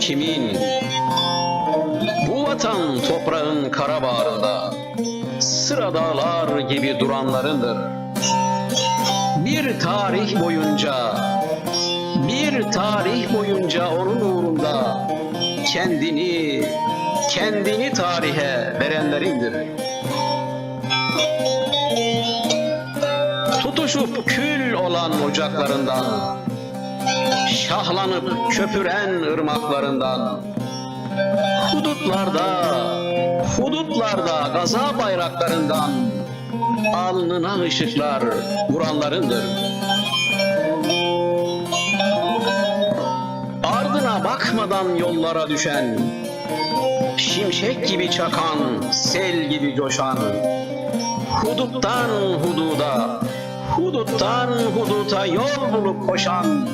kimin? Bu vatan toprağın kara bağrında sıra dağlar gibi duranlarındır. Bir tarih boyunca, bir tarih boyunca onun uğrunda kendini, kendini tarihe verenlerindir. Tutuşup kül olan ocaklarından, şahlanıp köpüren ırmaklarından, hudutlarda, hudutlarda gaza bayraklarından alnına ışıklar vuranlarındır. Ardına bakmadan yollara düşen, şimşek gibi çakan, sel gibi coşan, huduttan hududa, huduttan huduta yol bulup koşan,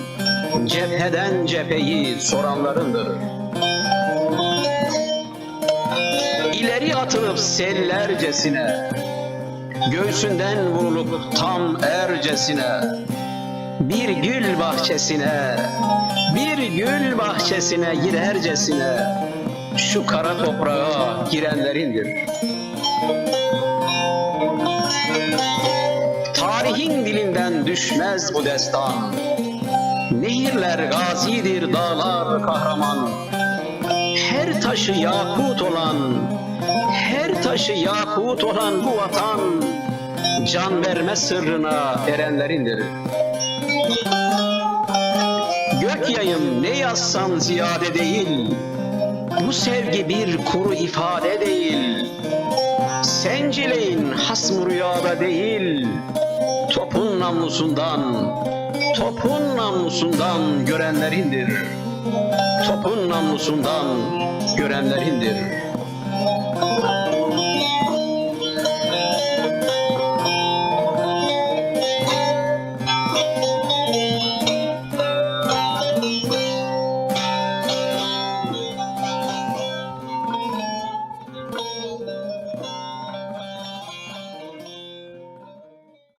cepheden cepheyi soranlarındır. İleri atılıp sellercesine, göğsünden vurulup tam ercesine, bir gül bahçesine, bir gül bahçesine girercesine, şu kara toprağa girenlerindir. Tarihin dilinden düşmez bu destan. Nehirler gazidir, dağlar kahraman. Her taşı yakut olan, her taşı yakut olan bu vatan, can verme sırrına erenlerindir. Gök yayım ne yazsan ziyade değil, bu sevgi bir kuru ifade değil. Sencileyin hasmı rüyada değil, topun namlusundan, topun namlusundan görenlerindir. Topun namlusundan görenlerindir.